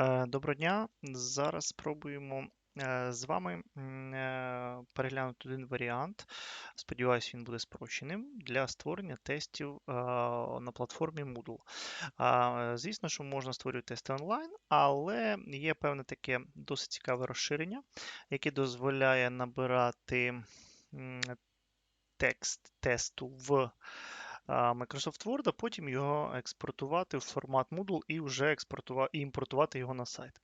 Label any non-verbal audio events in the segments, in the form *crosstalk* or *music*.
Е, Доброго дня. Зараз спробуємо е, з вами е, переглянути один варіант. Сподіваюсь, він буде спрощеним для створення тестів на платформі Moodle. Звісно, що можна створювати тести онлайн, але є певне таке досить цікаве розширення, яке дозволяє набирати текст тесту в Microsoft Word, а потім його експортувати в формат Moodle і вже експортувати і імпортувати його на сайт.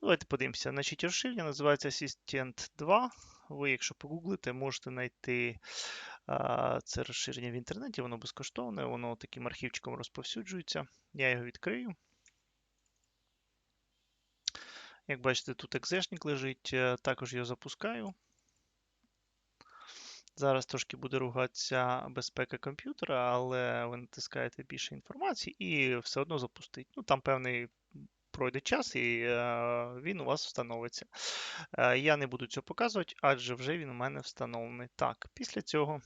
Давайте подивимося. Значить, розширення називається Assistant 2. Ви, якщо погуглите, можете знайти це розширення в інтернеті, воно безкоштовне, воно таким архівчиком розповсюджується. Я його відкрию. Як бачите, тут екзешник лежить, е, також його запускаю. Зараз трошки буде ругатися безпека комп'ютера, але ви натискаєте більше інформації і все одно запустить. Ну, Там певний пройде час і е, він у вас встановиться. Е, я не буду цього показувати, адже вже він у мене встановлений. Так, після цього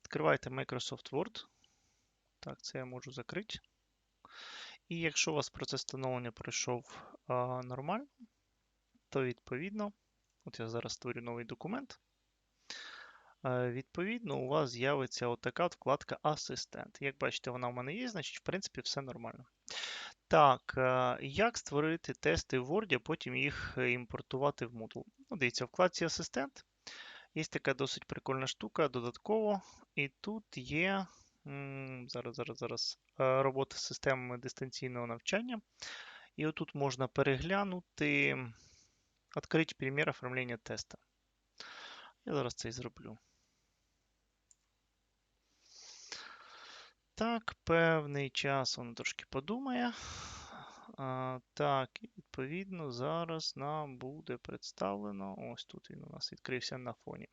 відкривайте Microsoft Word. Так, це я можу закрити. І якщо у вас процес встановлення пройшов е, нормально, то відповідно, от я зараз створю новий документ. Відповідно, у вас з'явиться отака вкладка Асистент. Як бачите, вона в мене є, значить, в принципі, все нормально. Так, як створити тести в Word, а потім їх імпортувати в Moodle? Ну, Дивіться, в вкладці Асистент є така досить прикольна штука додатково. І тут є зараз, зараз, зараз робота з системами дистанційного навчання. І отут можна переглянути, відкрити примір оформлення теста. Я зараз це і зроблю. Так, певний час воно трошки подумає. А, Так, відповідно, зараз нам буде представлено. Ось тут він у нас відкрився на фоні.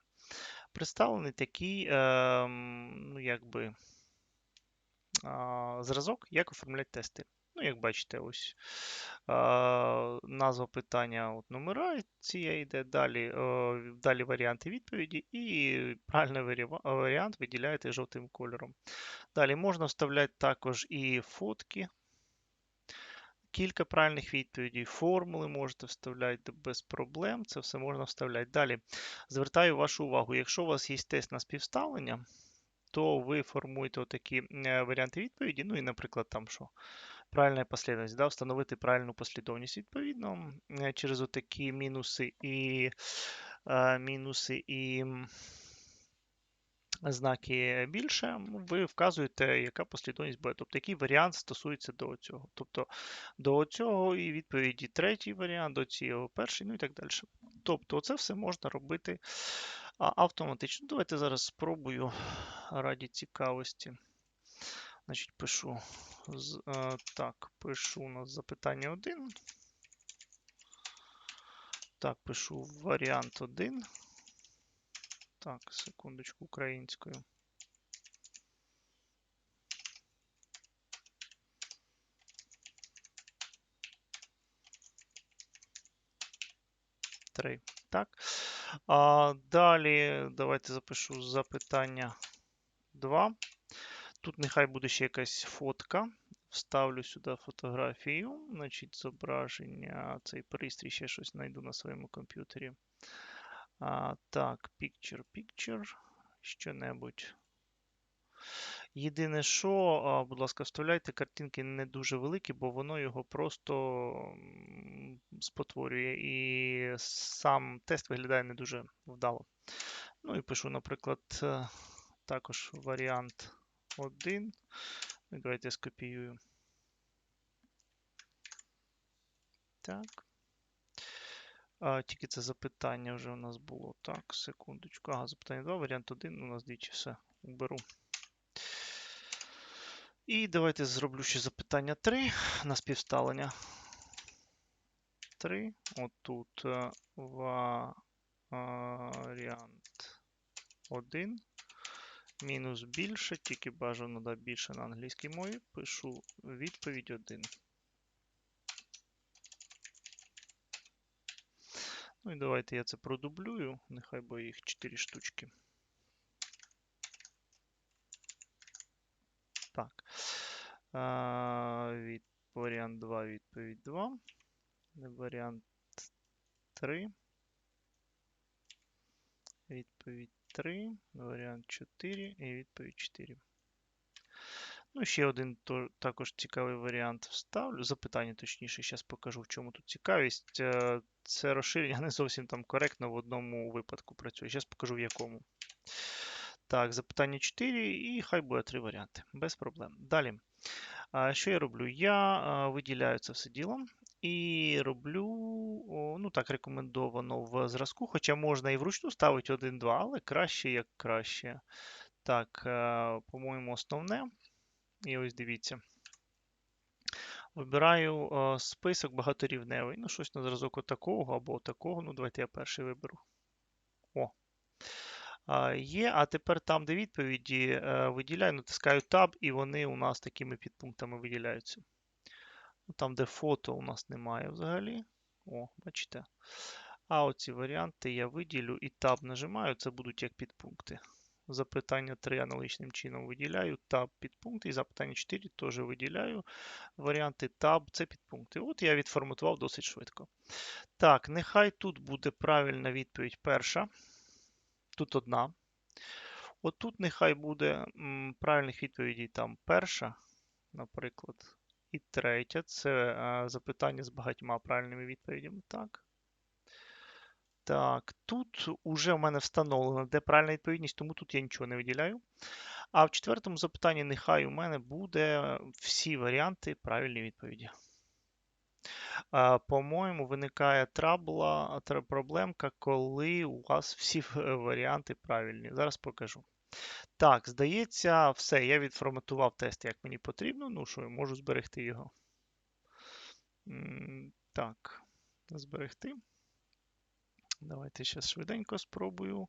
Представлений такий, е, ну, якби, зразок, як оформляти тести. Ну, як бачите, ось е, назва питання от нумерація йде, далі е, далі варіанти відповіді, і правильний варіант виділяєте жовтим кольором. Далі можна вставляти також і фотки. Кілька правильних відповідей, формули можете вставляти без проблем. Це все можна вставляти. Далі звертаю вашу увагу, якщо у вас є тест на співставлення, то ви формуєте отакі е, варіанти відповіді. Ну і, наприклад, там що правильна послідовність, да, встановити правильну послідовність. Відповідно, е, через отакі мінуси і мінуси і знаки більше, ви вказуєте, яка послідовність буде. Тобто, який варіант стосується до цього. Тобто до цього і відповіді третій варіант, до цього перший, ну і так далі. Тобто, це все можна робити автоматично. Давайте зараз спробую раді цікавості. Значить, пишу так, пишу у нас запитання 1. Так, пишу варіант 1. Так, секундочку українською. Три. Так. А, Далі давайте запишу запитання 2. Тут нехай буде ще якась фотка. Вставлю сюди фотографію, значить, зображення, цей пристрій ще щось знайду на своєму комп'ютері. А, Так, Picture, Picture, що-небудь. Єдине, що, будь ласка, вставляйте картинки не дуже великі, бо воно його просто спотворює. І сам тест виглядає не дуже вдало. Ну і пишу, наприклад, е, також варіант 1. Давайте скопіюю. Так. А, Тільки це запитання вже у нас було. Так, секундочку. Ага, запитання 2, варіант 1. У нас двічі все уберу. І давайте зроблю ще запитання 3 на співставлення. 3. Отут е, варіант 1. Мінус більше, тільки бажано да, більше на англійській мові. Пишу відповідь 1. Ну і давайте я це продублюю. Нехай бо їх 4 штучки. Так. А, Від варіант 2, відповідь 2. Варіант 3. Відповідь 3. Варіант 4 і відповідь 4. Ну, ще один то, також цікавий варіант вставлю. Запитання, точніше, зараз покажу, в чому тут цікавість. Е, Це розширення не зовсім там коректно в одному випадку працює. Зараз покажу в якому. Так, запитання 4, і хай буде три варіанти. Без проблем. Далі. Що я роблю? Я виділяю це все діло і роблю, ну так, рекомендовано в зразку, хоча можна і вручну ставити 1-2, але краще як краще. Так, е, по-моєму, основне. І ось дивіться. Вибираю е, список багаторівневий. Ну, щось на зразок отакого або такого. Ну, давайте я перший виберу. О. А, Є, а тепер там, де відповіді, е, виділяю, натискаю Tab, і вони у нас такими підпунктами виділяються. Ну, Там, де фото у нас немає взагалі. О, бачите. А оці варіанти я виділю і Tab нажимаю, це будуть як підпункти. Запитання 3 аналогічним чином виділяю, Tab підпункти, і запитання 4 теж виділяю. Варіанти Tab це підпункти. От я відформатував досить швидко. Так, нехай тут буде правильна відповідь перша. Тут одна. От тут нехай буде м, правильних відповідей там перша, наприклад, і третя. Це запитання з багатьма правильними відповідями. Так. Так, тут уже в мене встановлено, де правильна відповідність, тому тут я нічого не виділяю. А в четвертому запитанні нехай у мене буде всі варіанти правильні відповіді. По-моєму, виникає трабла, проблемка, коли у вас всі варіанти правильні. Зараз покажу. Так, здається, все. Я відформатував тест, як мені потрібно. Ну що, я можу зберегти його. Так, зберегти. Давайте зараз швиденько спробую.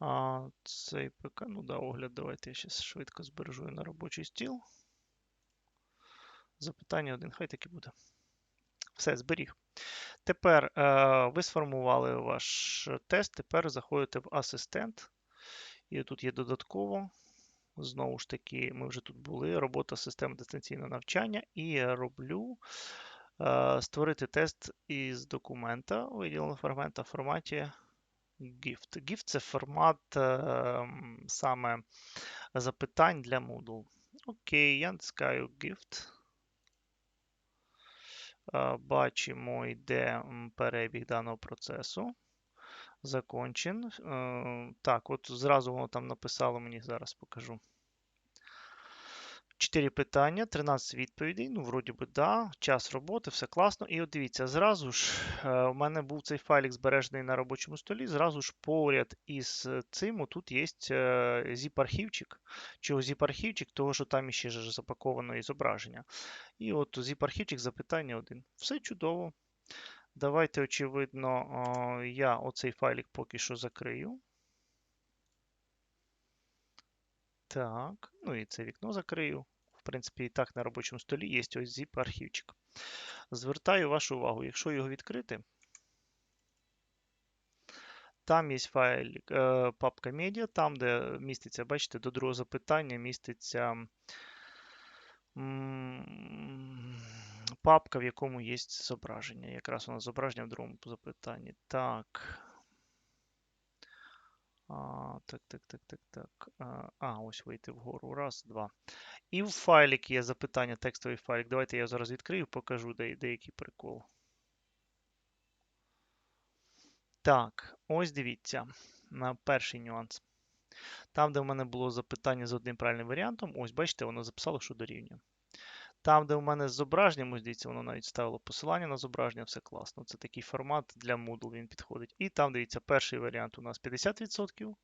А, цей ПК, ну да, огляд, давайте я зараз швидко збережу на робочий стіл. Запитання один, хай так і буде. Все, зберіг. Тепер е, ви сформували ваш тест, тепер заходите в асистент. І тут є додатково. Знову ж таки, ми вже тут були. Робота системи дистанційного навчання. І я роблю е, створити тест із документа, виділеного фрагмента в форматі GIFT. GIFT це формат е, саме запитань для Moodle. Окей, я натискаю GIFT. Е, Бачимо, йде перебіг даного процесу. Закончен. Е, Так, от зразу воно там написало мені, зараз покажу. 4 питання, 13 відповідей. Ну, вроді би, да. Час роботи, все класно. І от дивіться, зразу ж е, у мене був цей файлик збережений на робочому столі. Зразу ж поряд із цим тут є zip-архівчик. Чого zip-архівчик? Того, що там іще ж запаковано і зображення. І от zip-архівчик запитання 1. Все чудово. Давайте, очевидно, я оцей файлик поки що закрию. Так, ну і це вікно закрию. В принципі, і так на робочому столі є ось zip-архівчик. Звертаю вашу увагу, якщо його відкрити, там є файл, е, папка медіа, там, де міститься, бачите, до другого запитання міститься папка, в якому є зображення. Якраз у нас зображення в другому запитанні. Так. А, так, так, так, так, так. А, ось вийти вгору. Раз, два. І в файлик є запитання, текстовий файлик. Давайте я зараз відкрию, покажу де, деякий прикол. Так, ось дивіться. На перший нюанс. Там, де в мене було запитання з одним правильним варіантом, ось бачите, воно записало, що дорівнює. Там, де в мене з зображенням, дивіться, воно навіть ставило посилання на зображення, все класно. Це такий формат для Moodle, він підходить. І там, дивіться, перший варіант у нас 50%.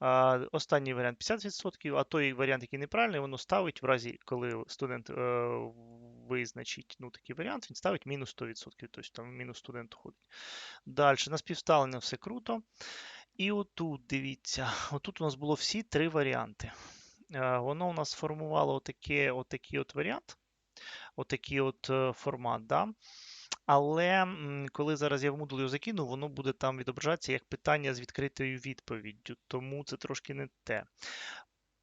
А, останній варіант 50%, а той варіант, який неправильний, воно ставить в разі, коли студент е, визначить ну, такий варіант, він ставить мінус 100%, тобто там мінус студент ходить. Далі, на співставлення все круто. І отут, дивіться, *laughs* отут у нас було всі три варіанти. Е, Воно у нас сформувало отаке, отакий от варіант, отакий от е, формат. Да? Але коли зараз я в Moodle його закину, воно буде там відображатися як питання з відкритою відповіддю, тому це трошки не те.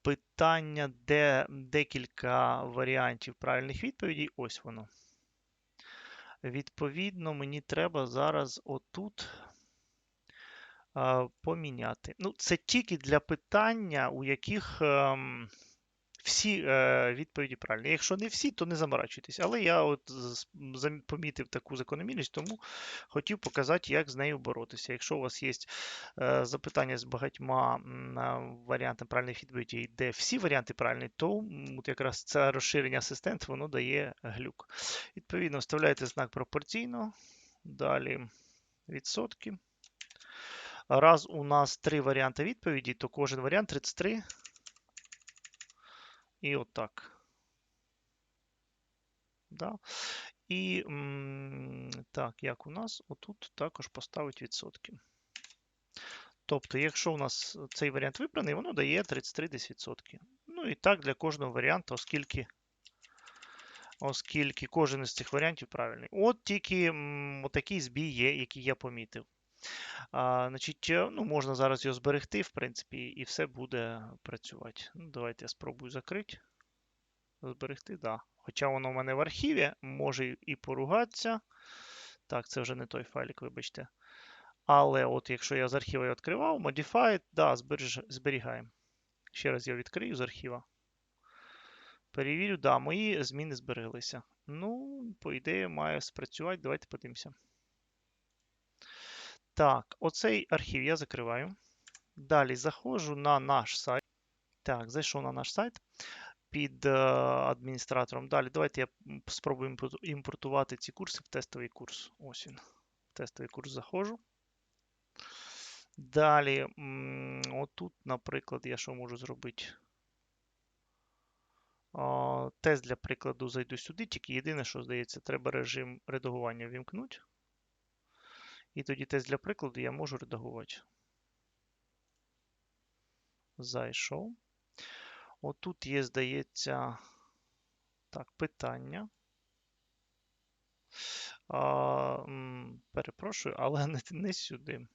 питання, де декілька варіантів правильних відповідей. Ось воно. Відповідно, мені треба зараз отут поміняти. Ну, це тільки для питання, у яких ем, всі е, відповіді правильні. Якщо не всі, то не заморачуйтесь. Але я от помітив таку закономірність, тому хотів показати, як з нею боротися. Якщо у вас є е, запитання з багатьма варіантами правильних відповідей, де всі варіанти правильні, то от якраз це розширення асистент воно дає глюк. Відповідно, вставляєте знак пропорційно. Далі відсотки. Раз у нас три варіанти відповіді, то кожен варіант 33. І отак. Да. І так, як у нас, отут також поставить відсотки. Тобто, якщо у нас цей варіант вибраний, воно дає 33 десь відсотки. Ну і так для кожного варіанту, оскільки, оскільки кожен із цих варіантів правильний. От тільки м, отакий збій є, який я помітив. А, значить, е, ну, можна зараз його зберегти, в принципі, і все буде працювати. Ну, давайте я спробую закрити. Зберегти, да. Хоча воно в мене в архіві, може і поругатися. Так, це вже не той файлик, вибачте. Але от якщо я з архіва його відкривав, Modified, да, зберіж, зберігаємо. Ще раз я відкрию з архіва. Перевірю, да, мої зміни збереглися. Ну, по ідеї, має спрацювати. Давайте подивимося. Так, оцей архів я закриваю. Далі заходжу на наш сайт. Так, зайшов на наш сайт під е, адміністратором. Далі давайте я спробую імпортувати ці курси в тестовий курс. Ось він. В тестовий курс заходжу. Далі, отут, наприклад, я що можу зробити? Тест для прикладу зайду сюди, тільки єдине, що здається, треба режим редагування вімкнути. І тоді тест для прикладу я можу редагувати. Зайшов. Отут є, здається, так, питання. А, перепрошую, але не, не сюди.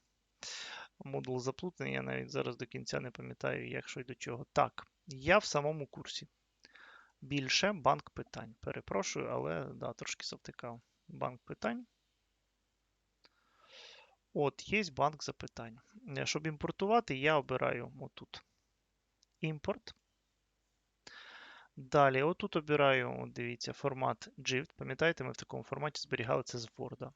Модул заплутаний, я навіть зараз до кінця не пам'ятаю, як що й до чого. Так, я в самому курсі. Більше банк питань. Перепрошую, але да, трошки завтикав. Банк питань. От, є банк запитань. Е, Щоб імпортувати, я обираю отут. Імпорт. Далі, отут обираю, дивіться, формат GIF. Пам'ятаєте, ми в такому форматі зберігали це з Word.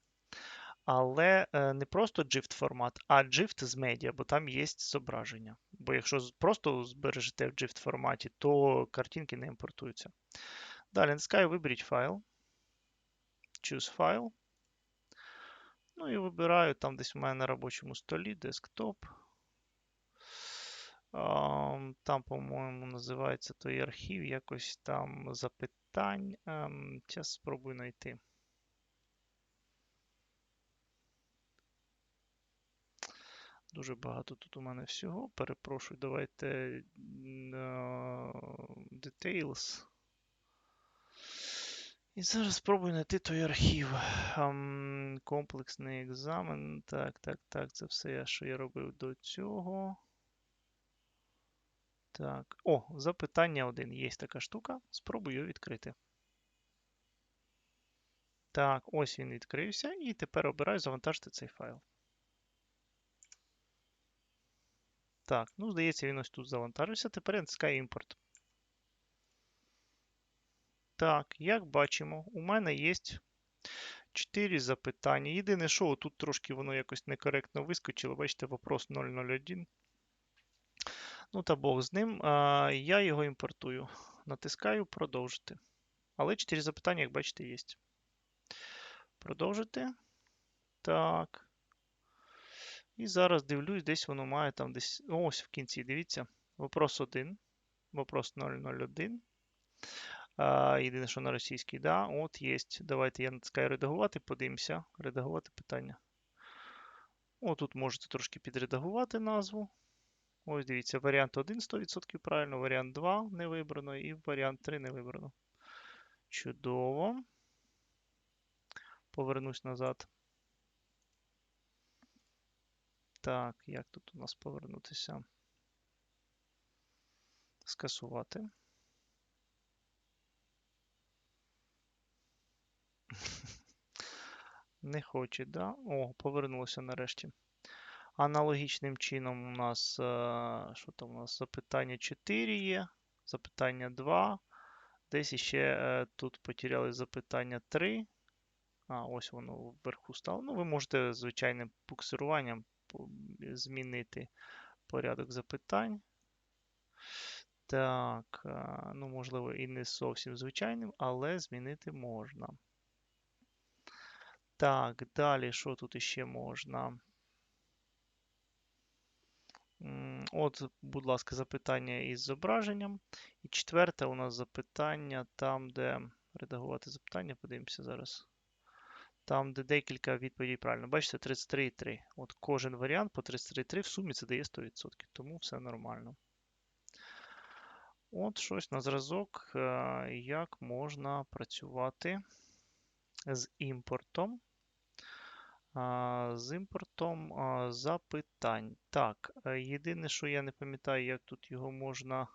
Але е, не просто GIF формат, а GIF з медіа, бо там є зображення. Бо якщо просто збережете в GIF форматі, то картинки не імпортуються. Далі натискаю виберіть файл. Choose файл. Ну і вибираю там десь у мене на робочому столі, десктоп. Там, по-моєму, називається той архів, якось там запитань. Зараз спробую знайти. Дуже багато тут у мене всього. Перепрошую, давайте details. І зараз спробую знайти той архів. Ам, Комплексний екзамен. Так, так, так. Це все, що я робив до цього. Так. О, запитання один. Є така штука. Спробую його відкрити. Так, ось він відкрився. І тепер обираю завантажити цей файл. Так, ну, здається, він ось тут завантажився. Тепер я натискаю імпорт. Так, як бачимо, у мене є 4 запитання. Єдине, що тут трошки воно якось некоректно вискочило. Бачите, вопрос 001. Ну та Бог з ним. А, Я його імпортую. Натискаю продовжити. Але 4 запитання, як бачите, є. Продовжити. Так. І зараз дивлюсь, десь воно має там десь. Ось в кінці, дивіться. Вопрос 1. Вопрос 001. Єдине, що на російській, да, от є. Давайте я натискаю редагувати, подивимося. Редагувати питання. О, тут можете трошки підредагувати назву. Ось дивіться, варіант 1 100% правильно, варіант 2 не вибрано і варіант 3 не вибрано. Чудово. Повернусь назад. Так, як тут у нас повернутися? скасувати. Не хоче, да? О, повернулося нарешті. Аналогічним чином у нас, е, що там у нас? Запитання 4 є, запитання 2. Десь іще е, тут потеряли запитання 3. А, ось воно вверху стало. Ну, ви можете звичайним буксируванням змінити порядок запитань. Так, е, ну, можливо, і не зовсім звичайним, але змінити можна. Так, далі, що тут іще можна? От, будь ласка, запитання із зображенням. І четверте у нас запитання там, де редагувати запитання, подивимося зараз. Там, де декілька відповідей правильно. Бачите, 33,3. От кожен варіант по 33,3 в сумі це дає 100%, тому все нормально. От щось на зразок, е, як можна працювати з імпортом. З імпортом запитань. Так, е, єдине, що я не пам'ятаю, як тут його можна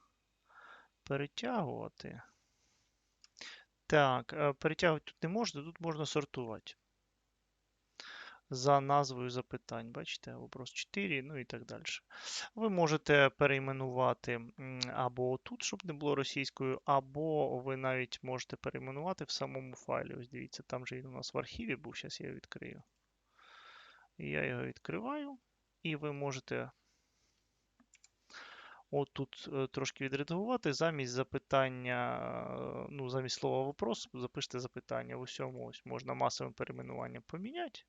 перетягувати. Так, е, перетягувати тут не можна, тут можна сортувати. За назвою запитань. Бачите, вопрос 4, ну і так далі. Ви можете перейменувати або тут, щоб не було російською, або ви навіть можете перейменувати в самому файлі. Ось дивіться, там же він у нас в архіві був, зараз я його відкрию. Я його відкриваю, і ви можете от тут е, трошки відредагувати. Замість запитання, е, ну, замість слова вопрос, запишете запитання в усьому. Ось можна масовим перейменуванням поміняти.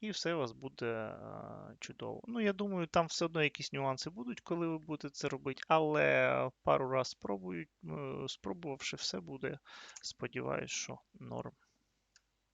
І все у вас буде е, чудово. Ну, я думаю, там все одно якісь нюанси будуть, коли ви будете це робити, але пару раз спробують, спробувавши, все буде. Сподіваюсь, що норм.